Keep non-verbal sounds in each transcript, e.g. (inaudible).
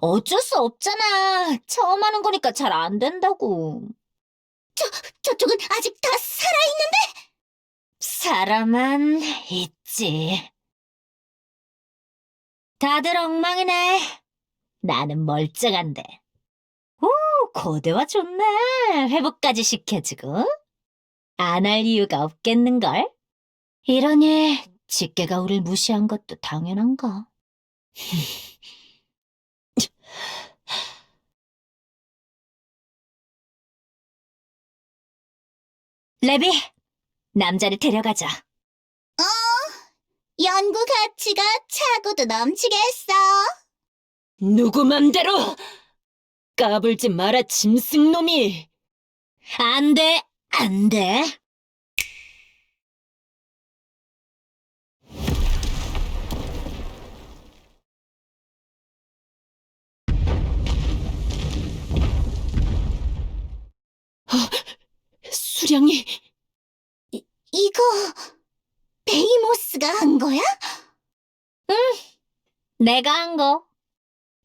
어쩔 수 없잖아. 처음 하는 거니까 잘 안 된다고. 저쪽은 아직 다 살아있는데? 사람은 있지. 다들 엉망이네. 나는 멀쩡한데. 오, 고대화 좋네. 회복까지 시켜주고. 안 할 이유가 없겠는걸? 이러니 직계가 우릴 무시한 것도 당연한가. (laughs) 레비, 남자를 데려가자. 어, 연구 가치가 차고도 넘치겠어. 누구 맘대로! 까불지 마라, 짐승놈이! 안 돼, 안 돼. 수량이 이거 베이모스가 한 거야? 내가 한 거.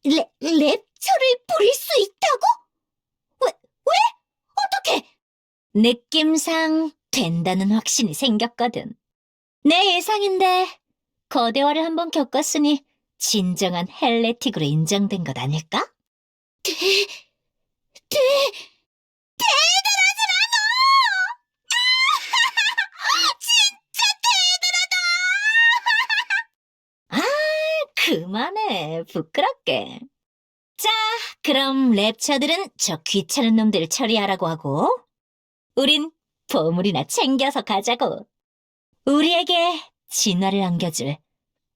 랩, 랩처를 부릴 수 있다고? 왜, 왜? 어떻게? 느낌상 된다는 확신이 생겼거든. 내 예상인데 거대화를 한번 겪었으니 진정한 헬레틱으로 인정된 것 아닐까? 대, 대, 그만해, 부끄럽게. 자, 그럼 랩처들은 저 귀찮은 놈들을 처리하라고 하고, 우린 보물이나 챙겨서 가자고. 우리에게 진화를 안겨줄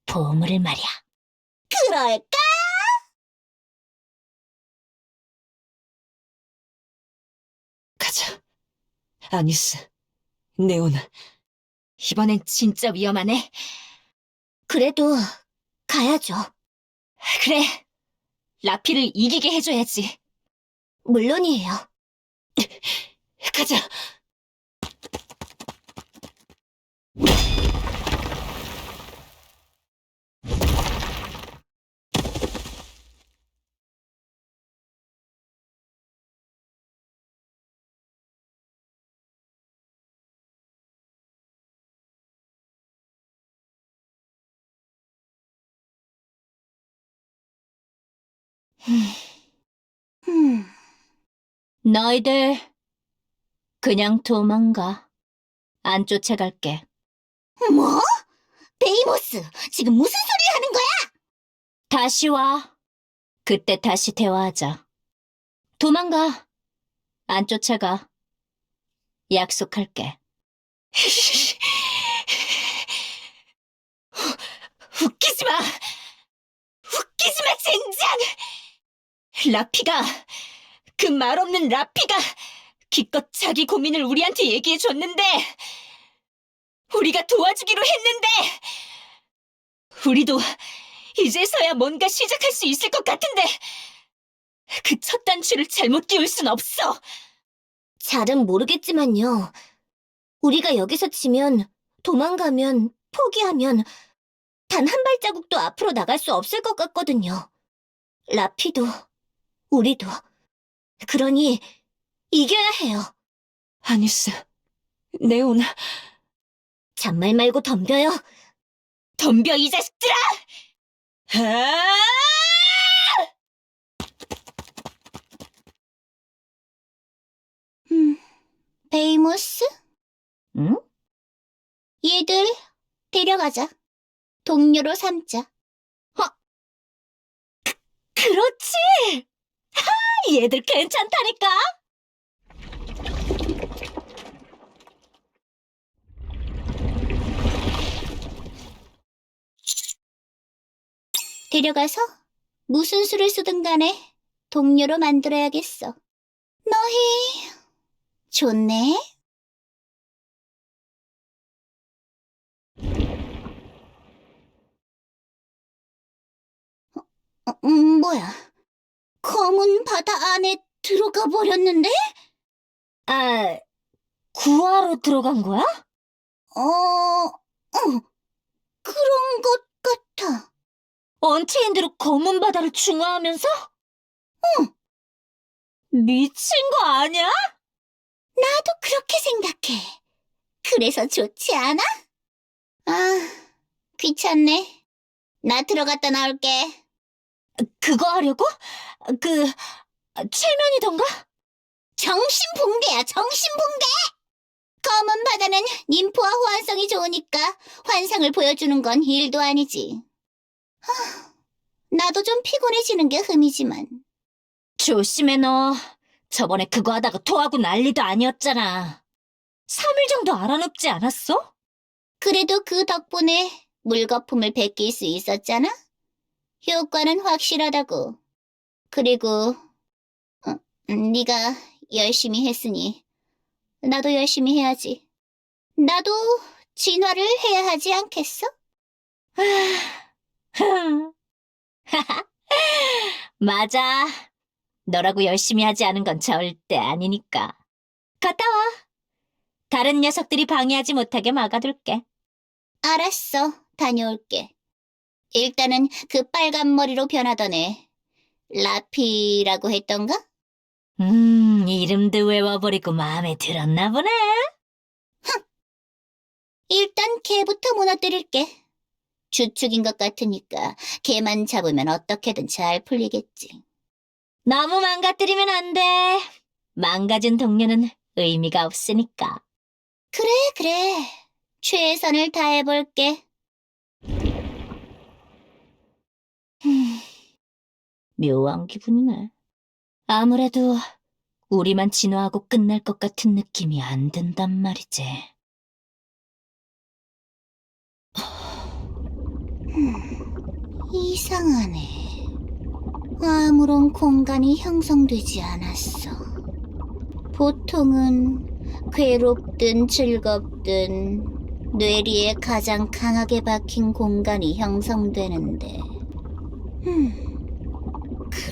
보물을 말이야. 그럴까? 가자. 아니스, 네오나. 이번엔 진짜 위험하네. 그래도 가야죠. 그래, 라피를 이기게 해줘야지. 물론이에요. (laughs) 가자. 음, 너희들 그냥 도망가. 안 쫓아갈게. 뭐? 베이모스, 지금 무슨 소리 하는 거야? 다시 와. 그때 다시 대화하자. 도망가. 안 쫓아가. 약속할게. (laughs) 웃기지 마! 웃기지 마, 젠장! 라피가, 그 말없는 라피가 기껏 자기 고민을 우리한테 얘기해 줬는데, 우리가 도와주기로 했는데, 우리도 이제서야 뭔가 시작할 수 있을 것 같은데, 그 첫 단추를 잘못 끼울 순 없어! 잘은 모르겠지만요. 우리가 여기서 치면, 도망가면, 포기하면, 단 한 발자국도 앞으로 나갈 수 없을 것 같거든요. 라피도, 우리도. 그러니, 이겨야 해요. 아니스, 네오나, 잔말 말고 덤벼요. 덤벼, 이 자식들아! 아! 음, 베이모스? 응? 얘들, 데려가자. 동료로 삼자. 그렇지! 하, 얘들 괜찮다니까? 데려가서 무슨 수를 쓰든 간에 동료로 만들어야겠어. 너희, 좋네? 어, 음, 뭐야. 검은 바다 안에 들어가 버렸는데? 아, 구하러 들어간 거야? 어, 어, 그런 것 같아. 언체인드로 검은 바다를 중화하면서? 응. 미친 거 아니야? 나도 그렇게 생각해. 그래서 좋지 않아? 아, 귀찮네. 나 들어갔다 나올게. 그거 하려고? 그, 최면이던가? 정신 붕괴야, 정신 붕괴! 검은 바다는 님프와 호환성이 좋으니까 환상을 보여주는 건 일도 아니지. 하, 나도 좀 피곤해지는 게 흠이지만. 조심해, 너. 저번에 그거 하다가 토하고 난리도 아니었잖아. 3일 정도 알아눕지 않았어? 그래도 그 덕분에 물거품을 베낄 수 있었잖아? 효과는 확실하다고. 그리고 어, 네가 열심히 했으니 나도 열심히 해야지. 나도 진화를 해야 하지 않겠어? (laughs) 맞아. 너라고 열심히 하지 않은 건 절대 아니니까. 갔다 와. 다른 녀석들이 방해하지 못하게 막아둘게. 알았어, 다녀올게. 일단은 그 빨간 머리로 변하던 애 라피라고 했던가? 음, 이름도 외워버리고 마음에 들었나 보네. 일단 걔부터 무너뜨릴게. 주축인 것 같으니까 걔만 잡으면 어떻게든 잘 풀리겠지. 너무 망가뜨리면 안 돼. 망가진 동료는 의미가 없으니까. 그래, 그래. 최선을 다해볼게. 묘한 기분이네. 아무래도 우리만 진화하고 끝날 것 같은 느낌이 안 든단 말이지. 이상하네. 아무런 공간이 형성되지 않았어. 보통은 괴롭든 즐겁든 뇌리에 가장 강하게 박힌 공간이 형성되는데. 음,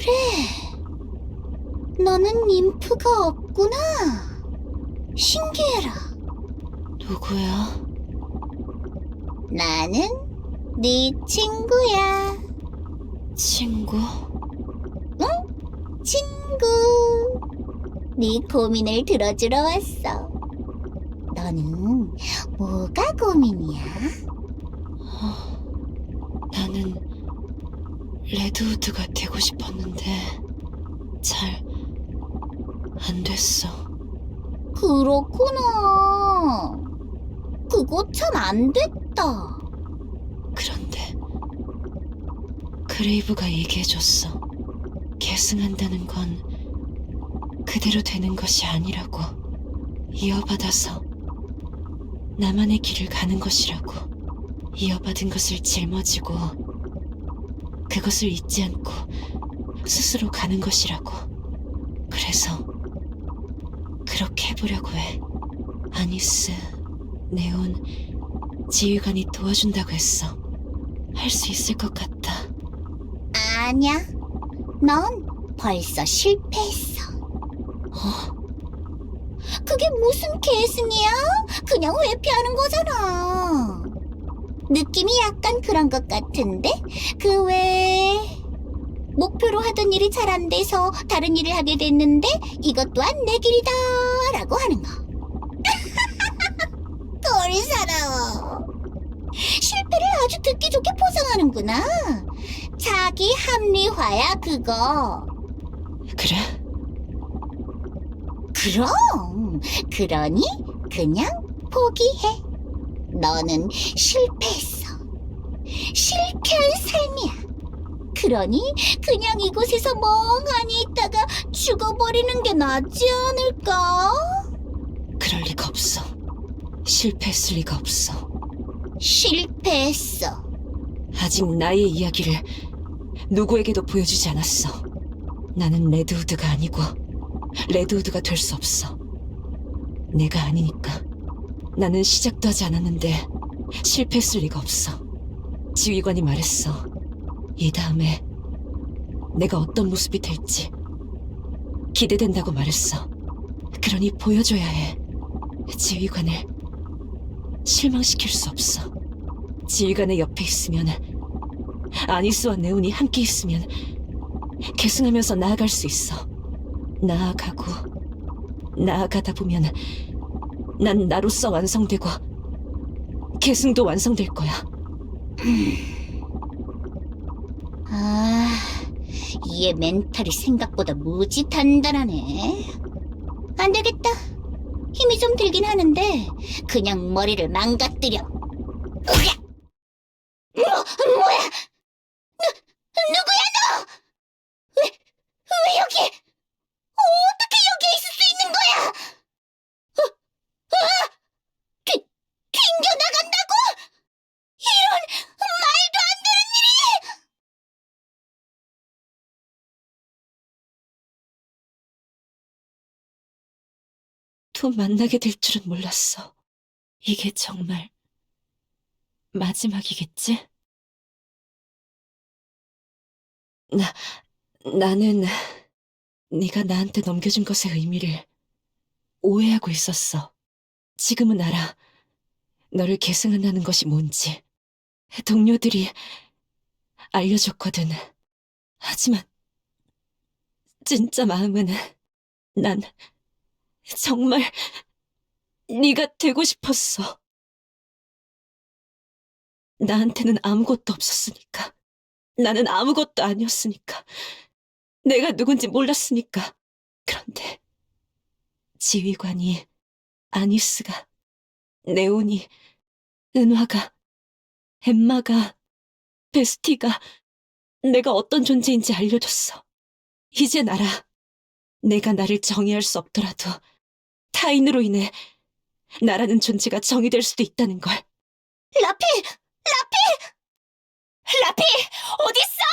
그래. 너는 님프가 없구나. 신기해라. 누구야? 나는 네 친구야. 친구? 친구. 네 고민을 들어주러 왔어. 너는 뭐가 고민이야? 나는 레드우드가 되고 싶었는데 잘 안 됐어. 그렇구나. 그거 참 안 됐다. 그런데 그레이브가 얘기해줬어. 계승한다는 건 그대로 되는 것이 아니라고. 이어받아서 나만의 길을 가는 것이라고. 이어받은 것을 짊어지고 그것을 잊지 않고 스스로 가는 것이라고. 그래서 그렇게 해보려고 해. 아니스, 네온, 지휘관이 도와준다고 했어. 할 수 있을 것 같아. 아니야. 넌 벌써 실패했어. 어? 그게 무슨 계승이야? 그냥 회피하는 거잖아. 느낌이 약간 그런 것 같은데? 그 외에 목표로 하던 일이 잘 안 돼서 다른 일을 하게 됐는데 이것 또한 내 길이다 라고 하는 거. (laughs) 꼴사나워. 실패를 아주 듣기 좋게 포장하는구나. 자기 합리화야 그거. 그래? 그럼 그러니 그냥 포기해. 너는 실패했어. 실패한 삶이야. 그러니 그냥 이곳에서 멍하니 있다가 죽어버리는 게 낫지 않을까? 그럴 리가 없어. 실패했을 리가 없어. 실패했어. 아직 나의 이야기를 누구에게도 보여주지 않았어. 나는 레드우드가 아니고 레드우드가 될 수 없어. 내가 아니니까. 나는 시작도 하지 않았는데 실패했을 리가 없어. 지휘관이 말했어. 이 다음에 내가 어떤 모습이 될지 기대된다고 말했어. 그러니 보여줘야 해. 지휘관을 실망시킬 수 없어. 지휘관의 옆에 있으면 아니스와 네온이 함께 있으면 계승하면서 나아갈 수 있어. 나아가고 나아가다 보면 난 나로서 완성되고 계승도 완성될 거야. 아, 얘 멘탈이 생각보다 무지 단단하네. 안 되겠다. 힘이 좀 들긴 하는데 그냥 머리를 망가뜨려. 으랴! 뭐, 뭐야? 누, 누구야 너? 왜, 왜 여기? 어떻게 여기 있을 수 있는 거야? 어, 어? 튕, 튕겨 나간다고? 이런 말도 안 되는 일이! 또 만나게 될 줄은 몰랐어. 이게 정말 마지막이겠지? 나, 나는 네가 나한테 넘겨준 것의 의미를 오해하고 있었어. 지금은 알아. 너를 계승한다는 것이 뭔지. 동료들이 알려줬거든. 하지만 진짜 마음은 난 정말 네가 되고 싶었어. 나한테는 아무것도 없었으니까. 나는 아무것도 아니었으니까. 내가 누군지 몰랐으니까. 그런데 지휘관이 아니스가 네온이 은화가 엠마가 베스티가 내가 어떤 존재인지 알려줬어. 이젠 알아. 내가 나를 정의할 수 없더라도 타인으로 인해 나라는 존재가 정의될 수도 있다는 걸. 라피! 라피! 어딨어?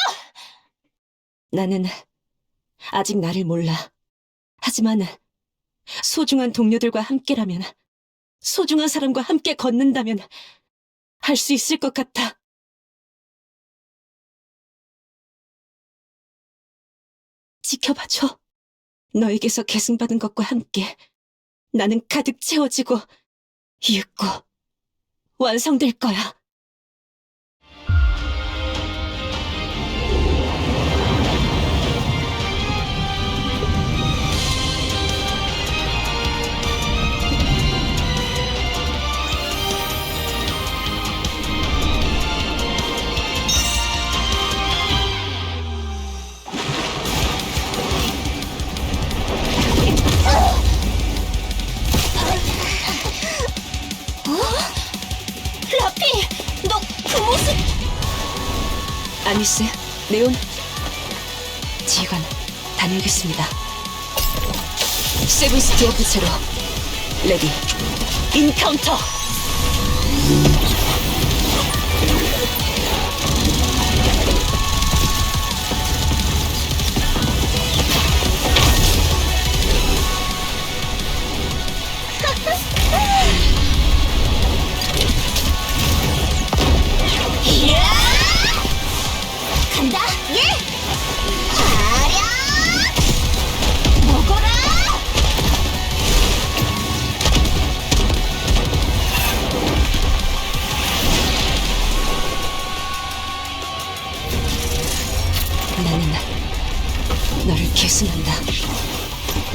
나는 아직 나를 몰라. 하지만 소중한 동료들과 함께라면, 소중한 사람과 함께 걷는다면 할 수 있을 것 같아. 지켜봐줘. 너에게서 계승받은 것과 함께 나는 가득 채워지고 이윽고 완성될 거야. 지휘관, 다녀오겠습니다. 세븐스 드워프 제로. 레디. 인카운터!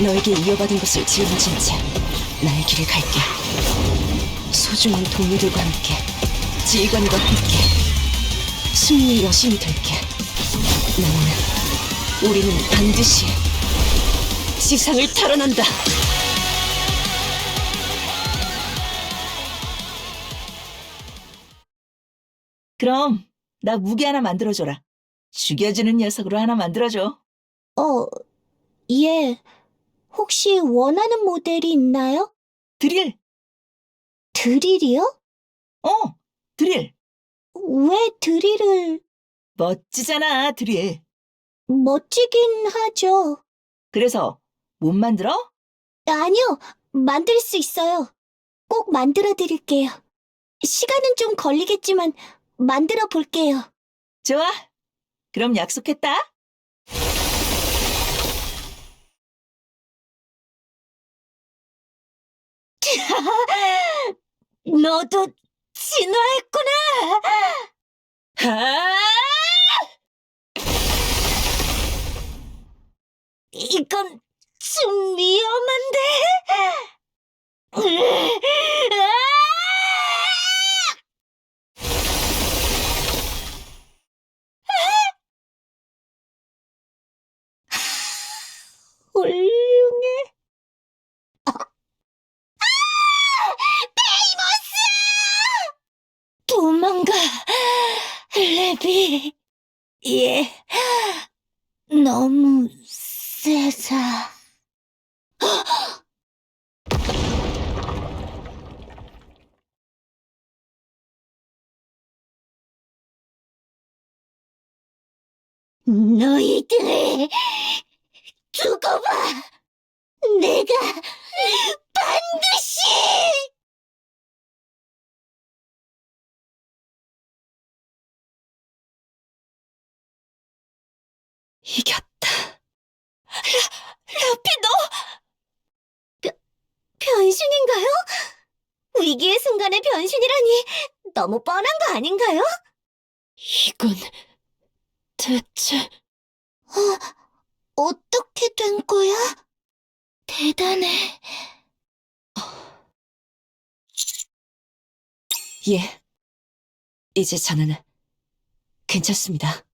너에게 이어받은 것을 짊어진 채 나의 길을 갈게. 소중한 동료들과 함께, 지휘관과 함께, 승리의 여신이 될게. 나는, 우리는 반드시 지상을 탈환한다. 그럼 나 무기 하나 만들어줘라. 죽여주는 녀석으로 하나 만들어줘. 어, 예. 혹시 원하는 모델이 있나요? 드릴. 드릴이요? 어, 드릴. 왜 드릴을 멋지잖아, 드릴. 멋지긴 하죠. 그래서 못 만들어? 아니요, 만들 수 있어요. 꼭 만들어 드릴게요. 시간은 좀 걸리겠지만 만들어 볼게요. 좋아. 그럼 약속했다. 너도 진화했구나. 아! 이건 좀 위험한데? 너희들 두고 봐. 내가 반드시 이겼다. 라, 라피 너! 변신인가요? 위기의 순간에 변신이라니 너무 뻔한 거 아닌가요? 이건 대체 어떻게 된 거야? 대단해. 예. 이제 저는 괜찮습니다.